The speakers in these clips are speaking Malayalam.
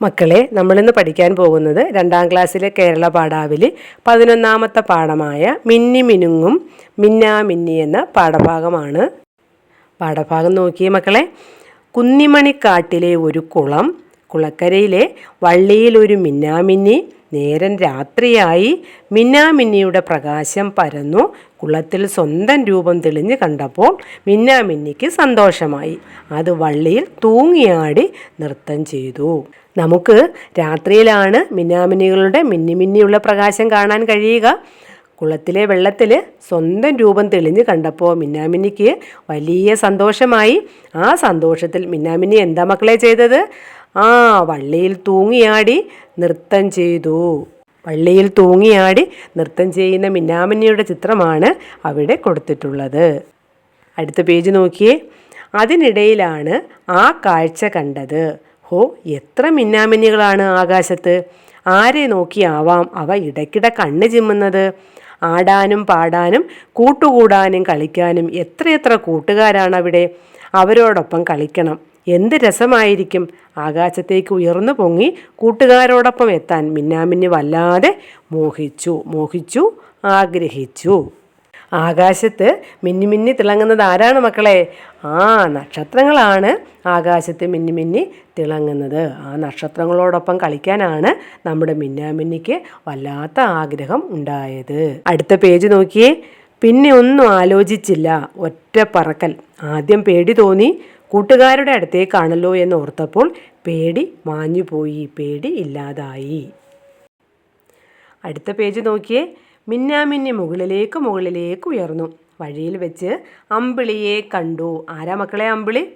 മക്കളെ നമ്മളിന്ന് പഠിക്കാൻ പോകുന്നത് രണ്ടാം ക്ലാസ്സിലെ കേരള പാഠാവിൽ പതിനൊന്നാമത്തെ പാഠമായ മിന്നി മിനുങ്ങും മിന്നാ മിന്നി എന്ന പാഠഭാഗമാണ്. പാഠഭാഗം നോക്കിയേ മക്കളെ കുന്നിമണിക്കാട്ടിലെ ഒരു കുളം കുളക്കരയിലെ വള്ളിയിൽ ഒരു മിന്നാമിന്നി നേരം രാത്രിയായി മിന്നാമിന്നിയുടെ പ്രകാശം പരന്നു കുളത്തിൽ സ്വന്തം രൂപം തെളിഞ്ഞ് കണ്ടപ്പോൾ മിന്നാമിന്നിക്ക് സന്തോഷമായി. അത് വള്ളിയിൽ തൂങ്ങിയാടി നൃത്തം ചെയ്തു. നമുക്ക് രാത്രിയിലാണ് മിന്നാമിന്നികളുടെ മിന്നി മിന്നിയുള്ള പ്രകാശം കാണാൻ കഴിയുക. കുളത്തിലെ വെള്ളത്തിൽ സ്വന്തം രൂപം തെളിഞ്ഞ് കണ്ടപ്പോൾ മിന്നാമിന്നിക്ക് വലിയ സന്തോഷമായി. ആ സന്തോഷത്തിൽ മിന്നാമിന്നി എന്താ മക്കളെ ചെയ്തത്? ആ വള്ളിയിൽ തൂങ്ങിയാടി നൃത്തം ചെയ്തു. വള്ളിയിൽ തൂങ്ങിയാടി നൃത്തം ചെയ്യുന്ന മിന്നാമിന്നിയുടെ ചിത്രമാണ് അവിടെ കൊടുത്തിട്ടുള്ളത്. അടുത്ത പേജ് നോക്കിയേ. അതിനിടയിലാണ് ആ കാഴ്ച കണ്ടത്. ഹോ എത്ര മിന്നാമിന്നികളാണ് ആകാശത്ത്. ആരെ നോക്കിയാവാം അവ ഇടയ്ക്കിടെ കണ്ണ് ചിമ്മുന്നത്. ആടാനും പാടാനും കൂട്ടുകൂടാനും കളിക്കാനും എത്രയെത്ര കൂട്ടുകാരാണ് അവിടെ അവരോടൊപ്പം കളിക്കണം. എന്ത് രസമായിരിക്കും. ആകാശത്തേക്ക് ഉയർന്നു പൊങ്ങി കൂട്ടുകാരോടൊപ്പം എത്താൻ മിന്നാമിന്നി വല്ലാതെ മോഹിച്ചു മോഹിച്ചു ആഗ്രഹിച്ചു. ആകാശത്ത് മിന്നി മിന്നി തിളങ്ങുന്നത് ആരാണ് മക്കളെ? ആ നക്ഷത്രങ്ങളാണ് ആകാശത്ത് മിന്നി മിന്നി തിളങ്ങുന്നത്. ആ നക്ഷത്രങ്ങളോടൊപ്പം കളിക്കാനാണ് നമ്മുടെ മിന്നാമിന്നിക്ക് വല്ലാത്ത ആഗ്രഹം ഉണ്ടായത്. അടുത്ത പേജ് നോക്കിയേ. പിന്നെ ഒന്നും ആലോചിച്ചില്ല. ഒറ്റ പറക്കൽ. ആദ്യം പേടി തോന്നി. കൂട്ടുകാരുടെ അടുത്തേക്കാണല്ലോ എന്ന് ഓർത്തപ്പോൾ പേടി മാഞ്ഞുപോയി. പേടി ഇല്ലാതായി. അടുത്ത പേജ് നോക്കിയേ. മിന്നാമിന്നി മുകളിലേക്ക് മുകളിലേക്ക് ഉയർന്നു. വഴിയിൽ വെച്ച് അമ്പിളിയെ കണ്ടു. ആരാ മക്കളെ അമ്പിളി?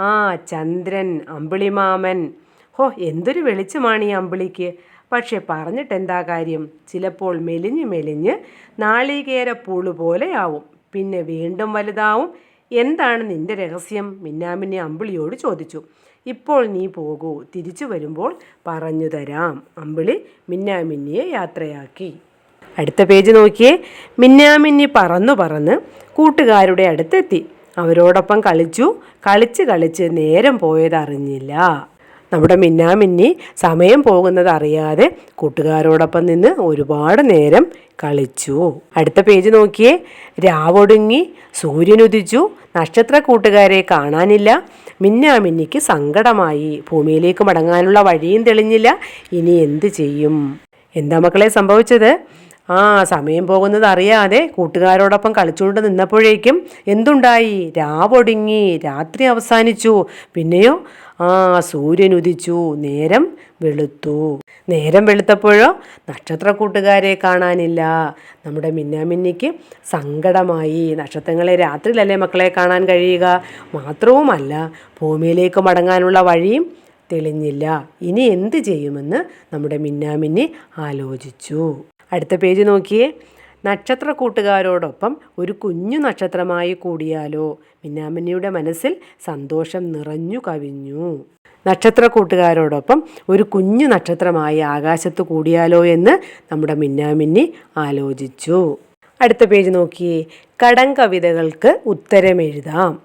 ആ ചന്ദ്രൻ അമ്പിളിമാമൻ. ഹോ എന്തൊരു വെളിച്ചമാണ് ഈ അമ്പിളിക്ക്. പക്ഷെ പറഞ്ഞിട്ട് എന്താ കാര്യം? ചിലപ്പോൾ മെലിഞ്ഞ് മെലിഞ്ഞ് നാളികേര പൂൾ പോലെയാവും. പിന്നെ വീണ്ടും വലുതാവും. എന്താണ് നിന്റെ രഹസ്യം? മിന്നാമിന്നി അമ്പിളിയോട് ചോദിച്ചു. ഇപ്പോൾ നീ പോകൂ. തിരിച്ചു വരുമ്പോൾ പറഞ്ഞു തരാം. അമ്പിളി മിന്നാമിന്നിയെ യാത്രയാക്കി. അടുത്ത പേജ് നോക്കിയേ. മിന്നാമിന്നി പറന്നു പറന്ന് കൂട്ടുകാരുടെ അടുത്തെത്തി. അവരോടൊപ്പം കളിച്ചു. കളിച്ച് കളിച്ച് നേരം പോയതറിഞ്ഞില്ല. നമ്മുടെ മിന്നാമിന്നി സമയം പോകുന്നത് അറിയാതെ കൂട്ടുകാരോടൊപ്പം നിന്ന് ഒരുപാട് നേരം കളിച്ചു. അടുത്ത പേജ് നോക്കിയേ. രാവൊടുങ്ങി. സൂര്യനുദിച്ചു നക്ഷത്ര കൂട്ടുകാരെ കാണാനില്ല. മിന്നാമിന്നിക്ക് സങ്കടമായി. ഭൂമിയിലേക്ക് മടങ്ങാനുള്ള വഴിയും തെളിഞ്ഞില്ല. ഇനി എന്ത് ചെയ്യും? എന്താ മക്കളെ സംഭവിച്ചത്? ആ സമയം പോകുന്നത് അറിയാതെ കൂട്ടുകാരോടൊപ്പം കളിച്ചുകൊണ്ട് നിന്നപ്പോഴേക്കും എന്തുണ്ടായി? രാവൊടുങ്ങി രാത്രി അവസാനിച്ചു. പിന്നെയോ ആ സൂര്യൻ ഉദിച്ചു നേരം വെളുത്തു. നേരം വെളുത്തപ്പോഴോ നക്ഷത്ര കൂട്ടുകാരെ കാണാനില്ല. നമ്മുടെ മിന്നാമിന്നിക്ക് സങ്കടമായി. നക്ഷത്രങ്ങളെ രാത്രിയിലല്ലേ മക്കളെ കാണാൻ കഴിയുക? മാത്രവുമല്ല ഭൂമിയിലേക്ക് മടങ്ങാനുള്ള വഴിയും തെളിഞ്ഞില്ല. ഇനി എന്ത് ചെയ്യുമെന്ന് നമ്മുടെ മിന്നാമിന്നി ആലോചിച്ചു. അടുത്ത പേജ് നോക്കിയേ. നക്ഷത്ര കൂട്ടുകാരോടൊപ്പം ഒരു കുഞ്ഞു നക്ഷത്രമായി കൂടിയാലോ? മിന്നാമിന്നിയുടെ മനസ്സിൽ സന്തോഷം നിറഞ്ഞു കവിഞ്ഞു. നക്ഷത്ര കൂട്ടുകാരോടൊപ്പം ഒരു കുഞ്ഞു നക്ഷത്രമായി ആകാശത്ത് കൂടിയാലോ എന്ന് നമ്മുടെ മിന്നാമിന്നി ആലോചിച്ചു. അടുത്ത പേജ് നോക്കിയേ. കടം കവിതകൾക്ക് ഉത്തരമെഴുതാം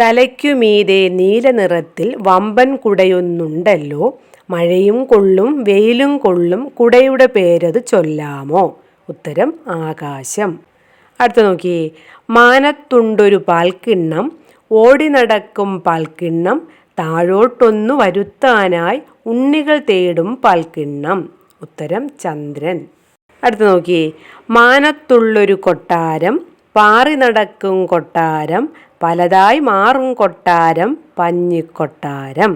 തലയ്ക്കുമീതെ നീല നിറത്തിൽ വമ്പൻ കുടയൊന്നുണ്ടല്ലോ. മഴയും കൊള്ളും വെയിലും കൊള്ളും കുടയുടെ പേരത് ചൊല്ലാമോ? ഉത്തരം ആകാശം. അടുത്ത നോക്കി. മാനത്തുണ്ടൊരു പാൽക്കിണ്ണം ഓടി നടക്കും പാൽക്കിണ്ണം താഴോട്ടൊന്നു വരുത്താനായി ഉണ്ണികൾ തേടും പാൽക്കിണ്ണം. ഉത്തരം ചന്ദ്രൻ. അടുത്ത നോക്കി. മാനത്തുള്ളൊരു കൊട്ടാരം പാറി നടക്കും കൊട്ടാരം പലതായി മാറും കൊട്ടാരം പഞ്ഞിക്കൊട്ടാരം.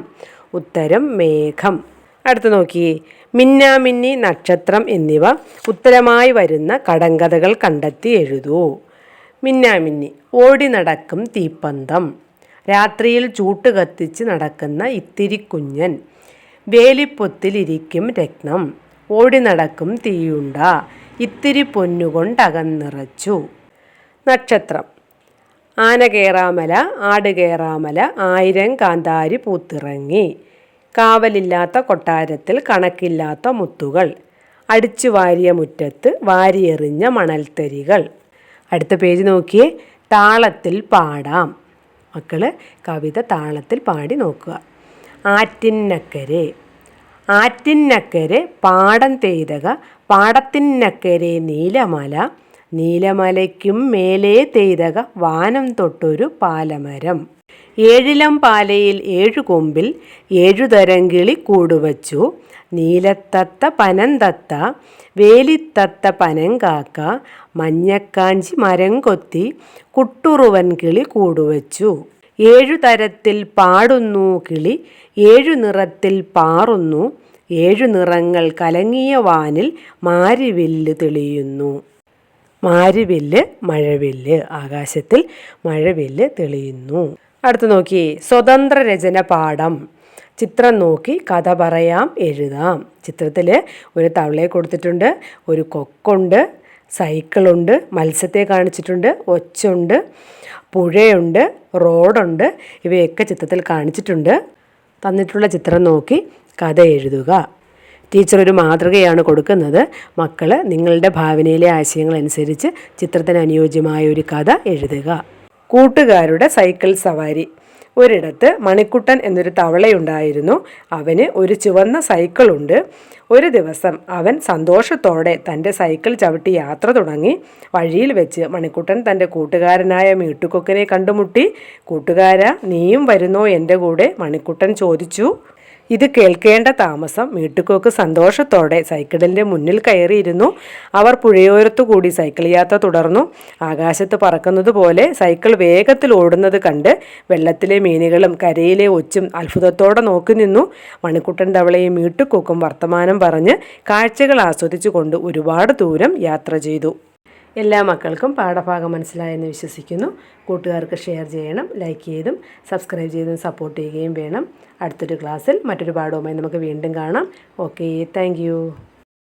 ഉത്തരം മേഘം. അടുത്ത് നോക്കി. മിന്നാമിന്നി നക്ഷത്രം എന്നിവ ഉത്തരമായി വരുന്ന കടങ്കഥകൾ കണ്ടെത്തി എഴുതൂ. മിന്നാമിന്നി ഓടി നടക്കും തീപ്പന്തം. രാത്രിയിൽ ചൂട്ട് കത്തിച്ച് നടക്കുന്ന ഇത്തിരിക്കുഞ്ഞൻ വേലിപ്പൊത്തിലിരിക്കും രത്നം. ഓടി നടക്കും തീയുണ്ട. ഇത്തിരി പൊന്നുകൊണ്ടകന്നിറച്ചു നക്ഷത്രം ആന കേറാമല ആട് കേറാമല ആയിരം കാന്താരി പൂത്തിറങ്ങി. കാവലില്ലാത്ത കൊട്ടാരത്തിൽ കണക്കില്ലാത്ത മുത്തുകൾ. അടിച്ചു വാരിയ മുറ്റത്ത് വാരിയെറിഞ്ഞ മണൽത്തരികൾ. അടുത്ത പേജ് നോക്കിയേ. താളത്തിൽ പാടാം. മക്കൾ കവിത താളത്തിൽ പാടി നോക്കുക. ആറ്റിന്നക്കരെ. ആറ്റിന്നക്കരെ പാടം തെയ്തക പാടത്തിന്നക്കരെ നീലമല നീലമലയ്ക്കും മേലേ തെയ്തക വാനം തൊട്ടൊരു പാലമരം. ഏഴിലം പാലയിൽ ഏഴു കൊമ്പിൽ ഏഴുതരം കിളി കൂടുവച്ചു. നീലത്തത്ത പനന്തത്ത വേലിത്തത്ത പനങ്കാക്ക മഞ്ഞക്കാഞ്ചി മരം കൊത്തി കുട്ടുറുവൻ കിളി കൂടുവച്ചു. ഏഴു തരത്തിൽ പാടുന്നു കിളി ഏഴു നിറത്തിൽ പാറുന്നു ഏഴു നിറങ്ങൾ കലങ്ങിയ വാനിൽ മാരിവില്ല് തെളിയുന്നു. മാരിവില്ല് മഴവില്ല് ആകാശത്തിൽ മഴവില്ല് തെളിയുന്നു. അടുത്ത് നോക്കി സ്വതന്ത്ര രചന പാഠം. ചിത്രം നോക്കി കഥ പറയാം എഴുതാം. ചിത്രത്തിൽ ഒരു തവളയെ കൊടുത്തിട്ടുണ്ട് ഒരു കൊക്കുണ്ട് സൈക്കിളുണ്ട് മത്സ്യത്തെ കാണിച്ചിട്ടുണ്ട് ഒച്ചുണ്ട് പുഴയുണ്ട് റോഡുണ്ട് ഇവയൊക്കെ ചിത്രത്തിൽ കാണിച്ചിട്ടുണ്ട്. തന്നിട്ടുള്ള ചിത്രം നോക്കി കഥ എഴുതുക. ടീച്ചർ ഒരു മാതൃകയാണ് കൊടുക്കുന്നത്. മക്കൾ നിങ്ങളുടെ ഭാവനയിലെ ആശയങ്ങൾ അനുസരിച്ച് ചിത്രത്തിന് അനുയോജ്യമായ ഒരു കഥ എഴുതുക. കൂട്ടുകാരുടെ സൈക്കിൾ സവാരി. ഒരിടത്ത് മണിക്കുട്ടൻ എന്നൊരു തവളയുണ്ടായിരുന്നു. അവന് ഒരു ചുവന്ന സൈക്കിളുണ്ട് ഒരു ദിവസം അവൻ സന്തോഷത്തോടെ തന്റെ സൈക്കിൾ ചവിട്ടി യാത്ര തുടങ്ങി. വഴിയിൽ വെച്ച് മണിക്കുട്ടൻ തന്റെ കൂട്ടുകാരനായ മീട്ടുകൊക്കിനെ കണ്ടുമുട്ടി. കൂട്ടുകാര നീയും വരുന്നോ എന്റെ കൂടെ? മണിക്കുട്ടൻ ചോദിച്ചു. ഇത് കേൾക്കേണ്ട താമസം വീട്ടുകോക്ക് സന്തോഷത്തോടെ സൈക്കിളിന്റെ മുന്നിൽ കയറിയിരുന്നു. അവർ പുഴയോരത്തു കൂടി സൈക്കിൾ യാത്ര തുടർന്നു. ആകാശത്ത് പറക്കുന്നത് പോലെ സൈക്കിൾ വേഗത്തിൽ ഓടുന്നത് കണ്ട് വെള്ളത്തിലെ മീനുകളും കരയിലെ ഒച്ചും അത്ഭുതത്തോടെ നോക്കി നിന്നു. മണിക്കുട്ടൻ തവളയും വീട്ടുകോക്കും വർത്തമാനം പറഞ്ഞ് കാഴ്ചകൾ ആസ്വദിച്ചുകൊണ്ട് ഒരുപാട് ദൂരം യാത്ര ചെയ്തു. എല്ലാ മക്കൾക്കും പാഠഭാഗം മനസ്സിലായെന്ന് വിശ്വസിക്കുന്നു. കൂട്ടുകാർക്ക് ഷെയർ ചെയ്യണം ലൈക്ക് ചെയ്തും സബ്സ്ക്രൈബ് ചെയ്തും സപ്പോർട്ട് ചെയ്യുകയും വേണം. അടുത്തൊരു ക്ലാസ്സിൽ മറ്റൊരു പാഠവുമായി നമുക്ക് വീണ്ടും കാണാം. Okay thank